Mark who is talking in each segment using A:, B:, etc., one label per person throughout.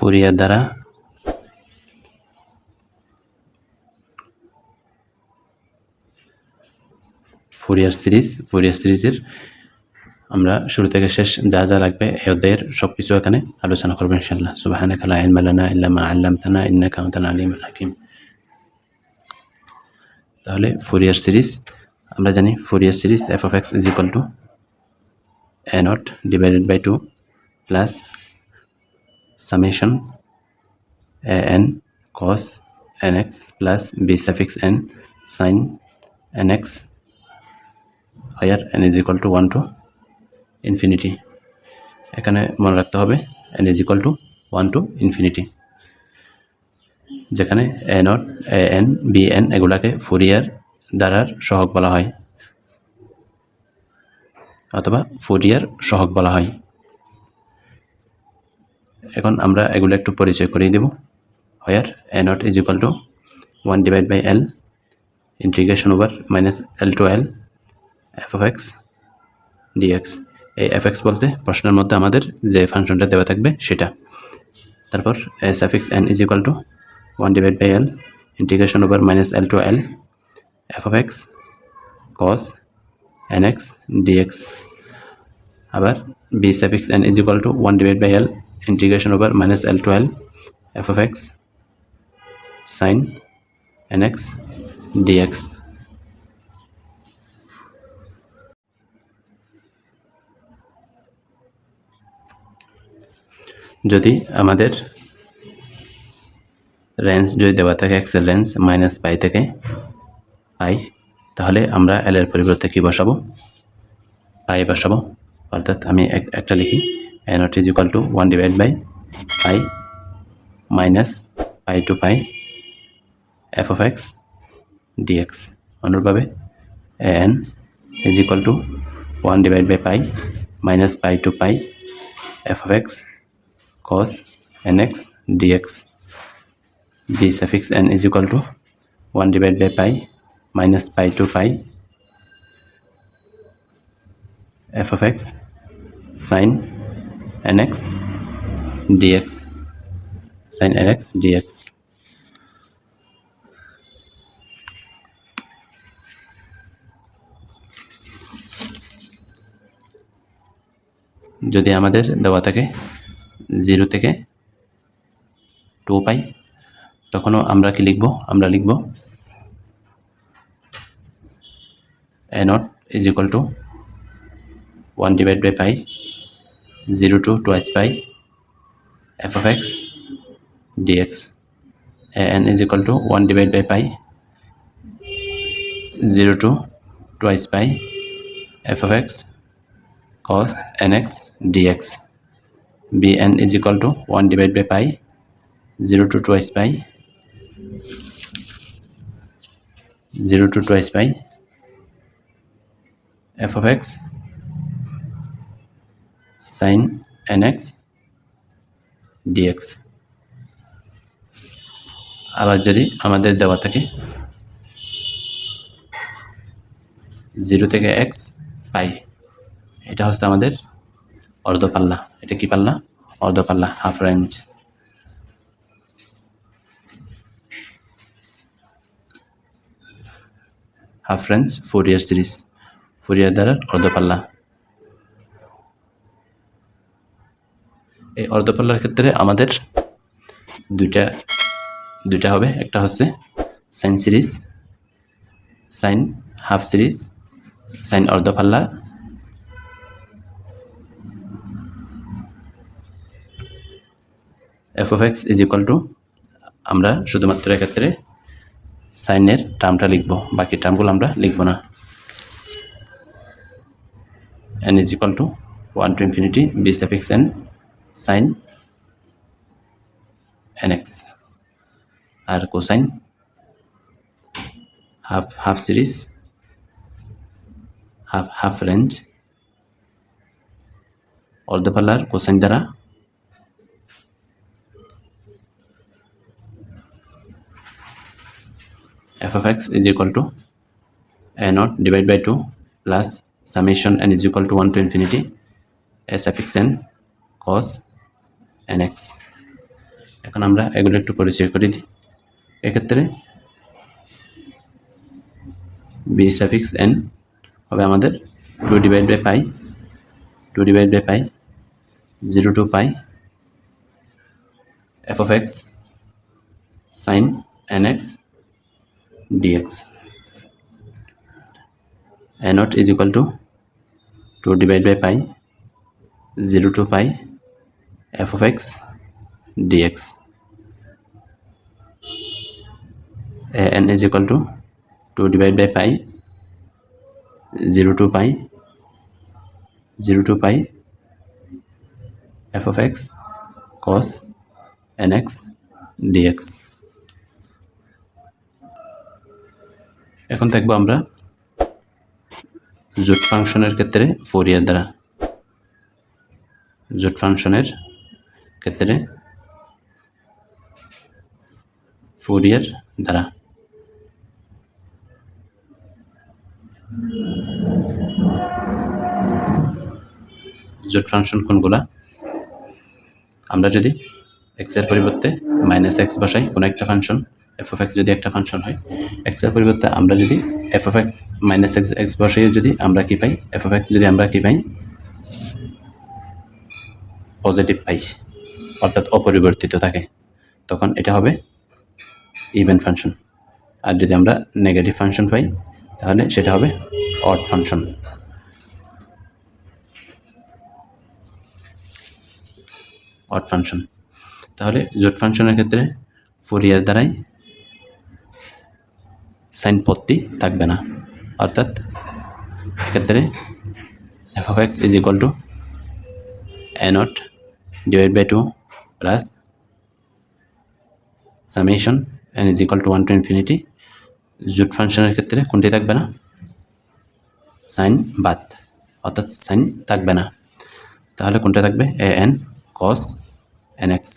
A: Fourier দ্বারা Fourier series, Fourier সিরিজের আমরা শুরু থেকে শেষ যা যা লাগবে অধ্যায়ের সব কিছু এখানে আলোচনা করব ইনশাল্লাহ সুবাহানাকা লা ইলমা লানা ইল্লা মা আল্লামতানা ইন্নাকা আনতাল আলিমুল হাকিম। তাহলে ফুরিয়ার সিরিজ, আমরা জানি Fourier series f of x is equal to a naught divided by two plus cos n x plus b suffix n sine n x where n is equal to one to infinity এখানে মনে রাখতে হবে n is equal to one to infinity যেখানে a naught a n b n এগুলাকে Fourier দ্বারার সহগ বলা হয়, অথবা ফুরিয়ার সহগ বলা হয়। এখন আমরা এগুলো একটু পরিচয় করিয়ে দেব। Where a naught is equal to one divide by l integration over minus l to l f of x dx এই এফ এক্স বলতে প্রশ্নের মধ্যে আমাদের যে ফাংশনটা দেওয়া থাকবে সেটা। তারপর suffix n is equal to one divide by l integration over minus l to l f of x cos n x dx আবার b suffix n is equal to one divide by l over minus l to l f of x sine n x dx যদি আমাদের range যদি দেওয়া থাকে Excel range minus পাই থেকে পাই তাহলে আমরা এল এর পরিবর্তে কী বসাবো? পাই বসাবো। অর্থাৎ আমি এক- একটা লিখি। a naught is equal to one divide by pi minus pi to pi f of x dx অনুরূপভাবে a n is equal to one divide by pi minus pi to pi f of x cos nx dx b suffix n is equal to 1 divided by pi minus pi to pi f of x sin nx dx sin nx dx. যদি আমাদের দেওয়া থাকে zero থেকে two পাই তখনও আমরা কি লিখব? আমরা লিখব a naught is equal to one divide by pi zero to twice pi f of x dx n is equal to one divide by pi zero to twice pi f of x cos nx dx. Bn is equal to 1 divided by pi 0 to twice pi 0 to twice pi f of x sin nx dx আবার যদি আমাদের দেওয়া থাকে zero থেকে x পাই, এটা হচ্ছে আমাদের অর্ধ পাল্লা এটা কি পাল্লা? অর্ধ পাল্লা half range half range Fourier series. Fourier দ্বারা অর্ধ এই অর্ধ পাল্লার ক্ষেত্রে আমাদের দুইটা দুইটা হবে। একটা হচ্ছে sine series sine half series sine অর্ধপাল্লা। F of x is equal to আমরা শুধুমাত্র এক্ষেত্রে সাইনের টার্মটা লিখব, বাকি টার্মগুলো আমরা লিখব না। N is equal to one to infinity b suffix n sine n x R cosine half half series half half range অর্ধপাল্লার cosine দ্বারা f of x is equal to a naught divided by 2 plus summation n is equal to 1 to infinity a suffix n cos nx এখন আমরা এগুলো একটু পরিচয় করে দিই। এক্ষেত্রে B suffix n হবে আমাদের two divide by pi two divide by pi zero to pi f of x sine n x dx. a naught is equal to 2 divided by pi 0 to pi f of x dx a n is equal to 2 divided by pi 0 to pi 0 to pi f of x cos nx dx এখন দেখব আমরা জোট ফাংশনের ক্ষেত্রে Fourier দ্বারা জোট ফাংশনের ক্ষেত্রে ফোরিয়ার দ্বারা। জোট ফাংশন কোনগুলা? আমরা যদি এক্সের পরিবর্তে মাইনাস এক্স বসাই, কোনো একটা ফাংশন এফ অফ এক্স যদি একটা ফাংশন হয় এক্সের পরিবর্তে আমরা যদি f of x minus x x বসাই যদি আমরা কি পাই? এফ অফ এক্স যদি আমরা কি পাই? পজিটিভ পাই। অর্থাৎ অপরিবর্তিত থাকে, তখন এটা হবে ইভেন ফাংশন আর যদি আমরা নেগেটিভ ফাংশন পাই, তাহলে সেটা হবে অড ফাংশন অড ফাংশন তাহলে জোট ফাংশনের ক্ষেত্রে ফুরিয়ার দ্বারাই সাইন পদটি থাকবে না। অর্থাৎ এক্ষেত্রে f of x is equal to a naught divide by two plus summation n is equal to one to infinity jute ফাংশনের ক্ষেত্রে কোনটি থাকবে না? সাইন বাদ, অর্থাৎ সাইন থাকবে না। তাহলে কোনটা থাকবে? A n cos n x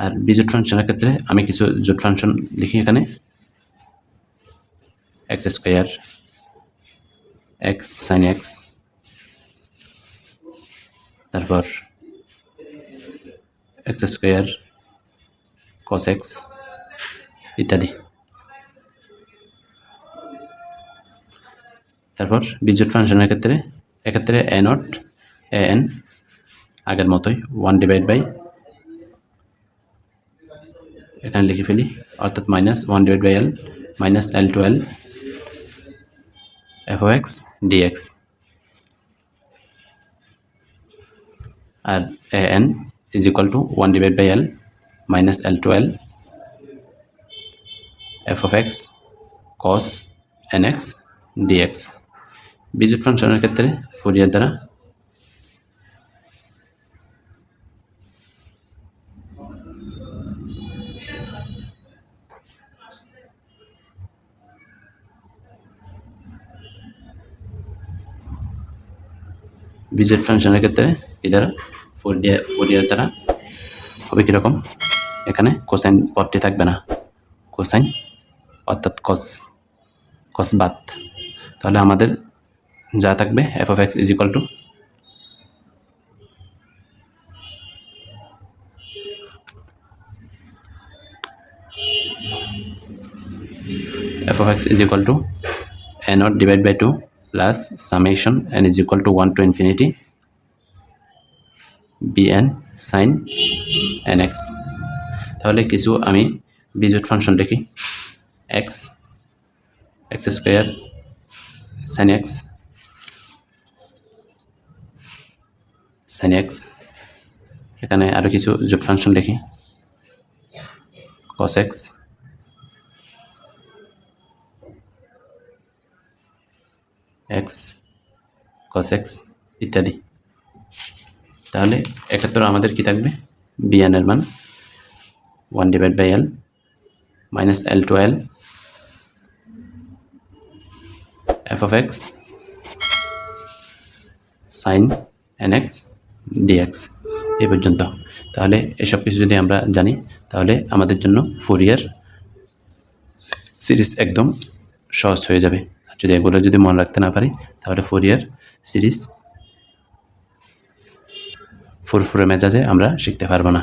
A: আর বিজুট ফাংশনের ক্ষেত্রে আমি কিছু জুট ফাংশন লিখি এখানে। X square x sine x তারপর এক্স স্কোয়ার কস এক্স ইত্যাদি। তারপর বিজুট ফাংশনের ক্ষেত্রে, এক্ষেত্রে এ নট এ এন আগের মতোই ওয়ান ডিভাইড বাই এখানে লিখে ফেলি, অর্থাৎ minus one divide by l minus l to l f x dx R a n equal to one divide by l minus l to l f of x cos n x dx বিজুট ফাংশনের ক্ষেত্রে Fourier দ্বারা বিজেট ফাংশনের ক্ষেত্রে কি দ্বারা four দিয়ে four year দ্বারা। হবে কীরকম? এখানে কোসাইন পদটি থাকবে না। কোসাইন অর্থাৎ কস কস বাদ। তাহলে আমাদের যা থাকবে f of x is equal to f of x is equal to a naught divided by 2 plus summation n is equal to 1 to infinity bn sin nx তাহলে কিছু আমি বিজুট ফাংশন লিখি x x square sin x sin x এখানে আরও কিছু জোট function লিখি cos x x cos x ইত্যাদি। তাহলে এক্ষেত্রে আমাদের কি থাকবে? বিএনের মান। One divide by l minus l to l f of x sine n x dx এই পর্যন্ত। তাহলে এসব কিছু যদি আমরা জানি, তাহলে আমাদের জন্য ফুরিয়ার সিরিজ একদম সহজ হয়ে যাবে। যদি এগুলো যদি মনে রাখতে না পারি, তাহলে ফোরিয়ার সিরিজ ফুরফুরে মেজাজে আমরা শিখতে পারব না।